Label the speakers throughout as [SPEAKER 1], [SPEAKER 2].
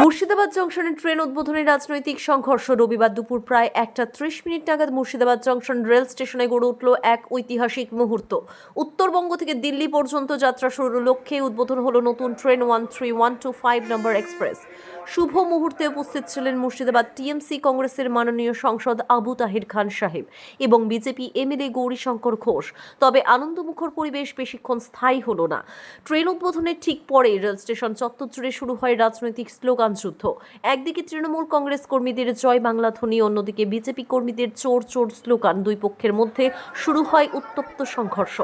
[SPEAKER 1] Murshidabad জংশনে train উদ্বোধনী রাজনৈতিক সংঘর্ষ। রবিবার দুপুর প্রায় একটা ত্রিশ মিনিট নাগাদ মুর্শিদাবাদ জংশন রেল স্টেশনে গড়ে উঠল এক ঐতিহাসিক মুহূর্ত। উত্তরবঙ্গ থেকে দিল্লি পর্যন্ত যাত্রা শুরুর লক্ষ্যে উদ্বোধন হলো নতুন train one three one two five নম্বর এক্সপ্রেস। শুভ মুহূর্তে উপস্থিত ছিলেন মুর্শিদাবাদ টিএমসি কংগ্রেসের মাননীয় সংসদ আবু তাহির খান সাহেব এবং বিজেপি এমএলএ গৌরীশঙ্কর ঘোষ। তবে আনন্দমুখর পরিবেশ বেশিক্ষণ স্থায়ী হলো না। ট্রেন উদ্বোধনের ঠিক পরে রেল স্টেশন চত্বর জুড়ে শুরু হয় রাজনৈতিক স্লোগান যুদ্ধ। একদিকে তৃণমূল কংগ্রেস কর্মীদের জয় বাংলা ধ্বনি, অন্যদিকে বিজেপি কর্মীদের চোর চোর স্লোগান। দুই পক্ষের মধ্যে শুরু হয় উত্তপ্ত সংঘর্ষ।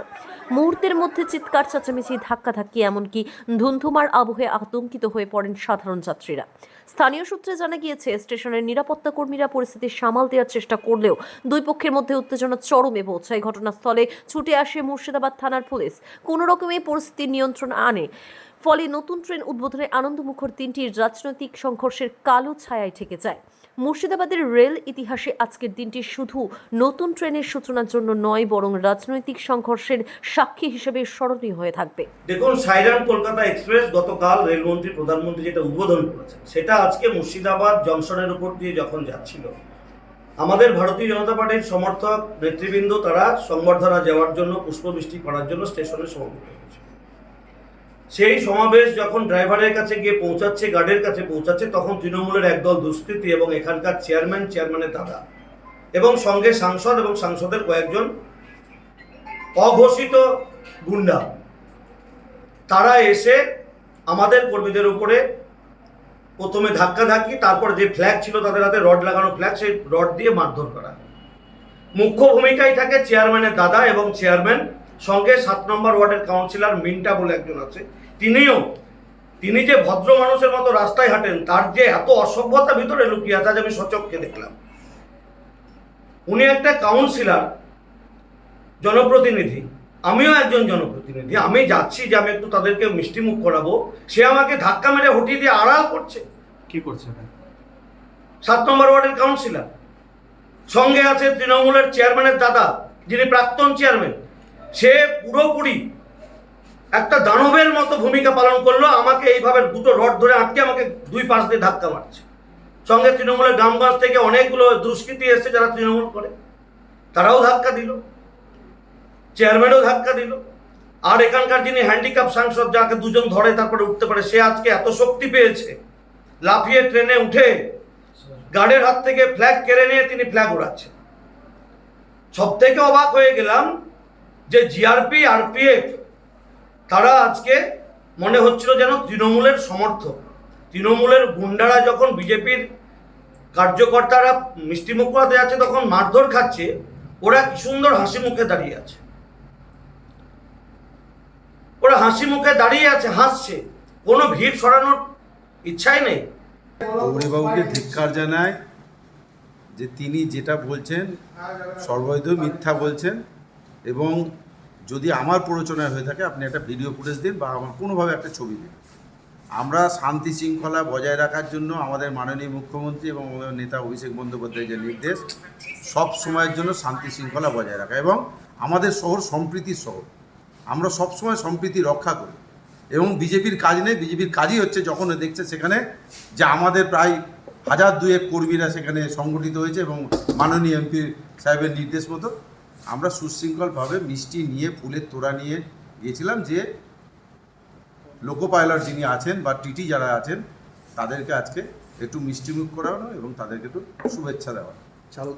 [SPEAKER 1] মুহূর্তের মধ্যে চিৎকার, চেঁচামেচি, ধাক্কাধাক্কি, এমনকি ধুন্ধুমার আবহে আতঙ্কিত হয়ে পড়েন সাধারণ যাত্রীরা। স্থানীয় সূত্রে জানা গিয়েছে, স্টেশনের নিরাপত্তা কর্মীরা পরিস্থিতি সামাল দেওয়ার চেষ্টা করলেও দুই পক্ষের মধ্যে উত্তেজনা চরমে পৌঁছায়। ঘটনাস্থলে ছুটে আসে মুর্শিদাবাদ থানার পুলিশ। কোনো রকমে পরিস্থিতি নিয়ন্ত্রণ আনে। ফলে নতুন ট্রেন উদ্বোধনে আনন্দমুখর তিনটি রাজনৈতিক সংঘর্ষের কালো ছায়ায় ঠেকে যায়। মুর্শিদাবাদের রেল ইতিহাসে আজকের দিনটি শুধু নতুন ট্রেনের সূচনার জন্য নয়, বরং রাজনৈতিক সংঘর্ষের সাক্ষী হিসেবে স্মরণীয় হয়ে থাকবে।
[SPEAKER 2] দেখুন সাইরান কলকাতা এক্সপ্রেস গতকাল রেলমন্ত্রী, প্রধানমন্ত্রী যেটা উদ্বোধন করেছেন, সেটা আজকে মুর্শিদাবাদ জংশনের উপর দিয়ে যখন যাচ্ছিল, আমাদের ভারতীয় জনতা পার্টির সমর্থক নেতৃবৃন্দ তারা সংবর্ধনা যাওয়ার জন্য, পুষ্পবৃষ্টি করার জন্য স্টেশনে সমবেত হয়েছে। সেই সমাবেশ যখন ড্রাইভারের কাছে গিয়ে পৌঁছাচ্ছে, গার্ডের কাছে পৌঁছাচ্ছে, তখন তৃণমূলের একদল দুষ্কৃতী এবং এখানকার চেয়ারম্যান, চেয়ারম্যানের দাদা এবং সঙ্গে সাংসদ এবং সাংসদের কয়েকজন অঘোষিত গুন্ডা। তারা এসে আমাদের কর্মীদের উপরে প্রথমে ধাক্কাধাক্কি তারপর যে ফ্ল্যাগ ছিল তাদের হাতে রড লাগানো ফ্ল্যাগ সেই রড দিয়ে মারধর করা। মুখ্য ভূমিকায় থাকে চেয়ারম্যানের দাদা এবং চেয়ারম্যান, সঙ্গে সাত নম্বর ওয়ার্ডের কাউন্সিলর মিন্টা বলে একজন আছে। তিনিও তিনি যে ভদ্র মানুষের মতো রাস্তায় হাঁটেন তার যে এত অসভ্যতা ভিতরে লুকিয়ে আছে আজ আমি সচক্ষে দেখলাম। উনি একটা কাউন্সিলর জনপ্রতিনিধি। আমিও একজন জনপ্রতিনিধি। আমি যাচ্ছি যে আমি একটু তাদেরকে মিষ্টিমুখ করাবো। সে আমাকে ধাক্কা মেরে হটিয়ে দিয়ে আড়াল করছে।
[SPEAKER 3] কি করছে
[SPEAKER 2] সাত নম্বর ওয়ার্ডের কাউন্সিলার সঙ্গে আছে তৃণমূলের চেয়ারম্যানের দাদা যিনি প্রাক্তন চেয়ারম্যান সে পুরোপুরি একটা দানবের মতো ভূমিকা পালন করল, আমাকে এইভাবে দুটো রড ধরে আটকে আমাকে দুই পাশ দিয়ে ধাক্কা মারছে। সঙ্গে তৃণমূলের গ্রামগঞ্জ থেকে অনেকগুলো দুষ্কৃতী এসছে যারা তৃণমূল করে। তারাও ধাক্কা দিল, চেয়ারম্যানও ধাক্কা দিল, আর এখানকার যিনি হ্যান্ডিক্যাপ সাংসদ, যাকে দুজন ধরে তারপরে উঠতে পারে, সে আজকে এত শক্তি পেয়েছে, লাফিয়ে ট্রেনে উঠে গার্ডের হাত থেকে ফ্ল্যাগ কেড়ে নিয়ে তিনি ফ্ল্যাগ উড়াচ্ছেন সব থেকে অবাক হয়ে গেলাম যে জিআরপি আরপিএফ তারা আজকে মনে হচ্ছিল যেন তৃণমূলের সমর্থক। তৃণমূলের গুন্ডারা যখন বিজেপির কার্যকর্তারা মিষ্টিমুখ করাতে যাচ্ছে তখন মারধর খাচ্ছে, ওরা কি সুন্দর হাসি মুখে দাঁড়িয়ে আছে। ওরা হাসি মুখে দাঁড়িয়ে আছে, হাসছে। কোনো ভিড় সরানোর ইচ্ছাই নেই।
[SPEAKER 4] গৌরীবাবুকে ধিক্কার জানায় যে তিনি যেটা বলছেন সর্বৈধ মিথ্যা বলছেন এবং যদি আমার প্ররোচনায় হয়ে থাকে, আপনি একটা ভিডিও ফুটেজ দিন বা আমার কোনোভাবে একটা ছবি দিন। আমরা শান্তি শৃঙ্খলা বজায় রাখার জন্য আমাদের মাননীয় মুখ্যমন্ত্রী এবং আমাদের নেতা অভিষেক বন্দ্যোপাধ্যায়ের যে নির্দেশ, সব সময়ের জন্য শান্তি শৃঙ্খলা বজায় রাখা এবং আমাদের শহর সম্প্রীতির শহর। আমরা সবসময় সম্প্রীতি রক্ষা করি এবং বিজেপির কাজ নেই, বিজেপির কাজই হচ্ছে যখন দেখছে সেখানে যে আমাদের প্রায় হাজার দুয়েক কর্মীরা সেখানে সংগঠিত হয়েছে এবং মাননীয় এমপি সাহেবের নির্দেশ মতো আমরা সুশৃঙ্খলভাবে মিষ্টি নিয়ে, ফুলের তোড়া নিয়ে গিয়েছিলাম যে লোকো পাইলট যিনি আছেন বা টিটি যারা আছেন, তাদেরকে আজকে একটু মিষ্টিমুখ করানো এবং তাদেরকে একটু শুভেচ্ছা দেওয়া।
[SPEAKER 3] চালক